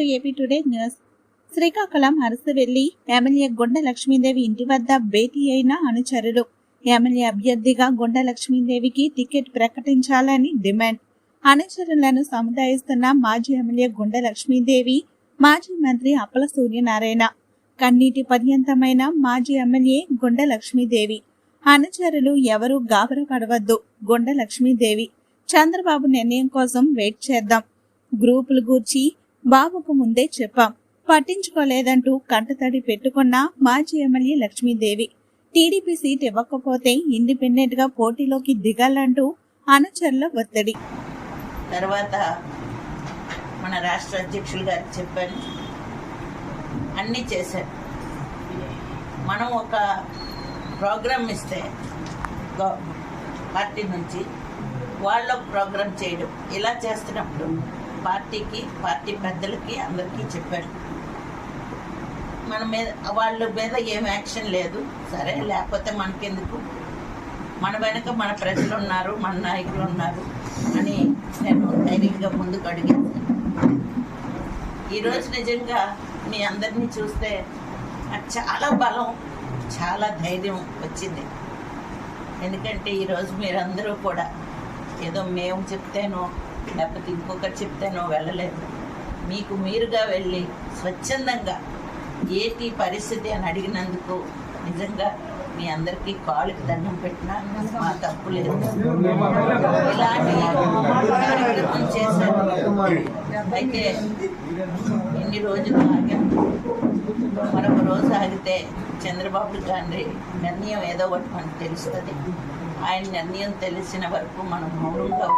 To AP today news. Srikakulam Arasu వెళ్ళి MLA గుండ లక్ష్మీదేవి ఇంటి వద్ద భేటీ అయిన అనుచరులు. ఎమ్మెల్యే అభ్యర్థిగా గుండ లక్ష్మీదేవికి టికెట్ ప్రకటించాలని డిమాండ్. అనుచరులను సముదాయిస్తున్న మాజీ ఎమ్మెల్యే గుండ లక్ష్మీదేవి మాజీ మంత్రి అప్పల సూర్యనారాయణ కన్నీటి పర్యంతమైన మాజీ ఎమ్మెల్యే గుండ లక్ష్మీదేవి. అనుచరులు ఎవరూ గాబర పడవద్దు గుండ లక్ష్మీదేవి. చంద్రబాబు నిర్ణయం కోసం వెయిట్ చేద్దాం. గ్రూపులు గూర్చి బాబుకు ముందే చెప్పాం. పట్టించుకోలేదంటూ కంటతడి పెట్టుకున్న మాజీ ఎమ్మెల్యే లక్ష్మీదేవి. టీడీపీ సీట్ ఇవ్వకపోతే ఇండిపెండెంట్గా పోటీలోకి దిగాలంటూ అనుచరుల ఒత్తిడి. తర్వాత మన రాష్ట్ర అధ్యక్షులు గారు చెప్పాను అన్నీ చేశారు. మనం ఒక ప్రోగ్రామ్ ఇస్తే పార్టీ నుంచి వాళ్ళ ప్రోగ్రామ్ చేయడం. ఇలా చేస్తున్నప్పుడు పార్టీకి పార్టీ పెద్దలకి అందరికీ చెప్పారు మన మీద వాళ్ళ మీద ఏం యాక్షన్ లేదు. సరే లేకపోతే మనకెందుకు? మన వెనక మన ప్రజలు ఉన్నారు మన నాయకులు ఉన్నారు అని నేను ధైర్యంగా ముందుకు అడిగాను. ఈరోజు నిజంగా మీ అందరినీ చూస్తే చాలా బలం చాలా ధైర్యం వచ్చింది. ఎందుకంటే ఈరోజు మీరందరూ కూడా ఏదో మేము చెప్తేనో లేకపోతే చెప్తే నో వెళ్ళలేదు. మీకు మీరుగా వెళ్ళి స్వచ్ఛందంగా ఏంటి పరిస్థితి అని అడిగినందుకు నిజంగా మీ అందరికీ కాళ్ళకి దండం పెట్టినా మా తప్పు లేదు. ఇలాంటి కార్యక్రమం చేశారు. అయితే ఎన్ని రోజులు ఆగాం. మరొక రోజు ఆగితే చంద్రబాబు గారి నిర్ణయం ఏదో ఒకటి మనకు తెలుస్తుంది. ఆయన నిర్ణయం తెలిసిన వరకు మనం మౌనంగా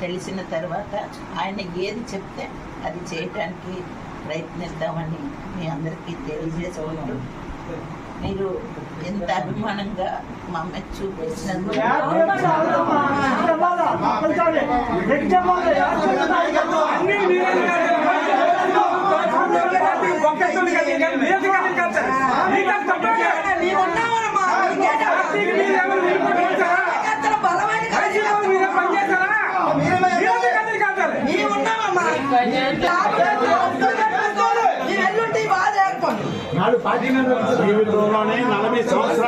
తెలిసిన తర్వాత ఆయన ఏది చెప్తే అది చేయటానికి ప్రయత్నిస్తామని మీ అందరికీ తెలియజేసుకుంటూ మీరు ఎంత అభిమానంగా మా అమ్మ చూపించినందుకు జీవితంలోనే నలభై సంవత్సరాలు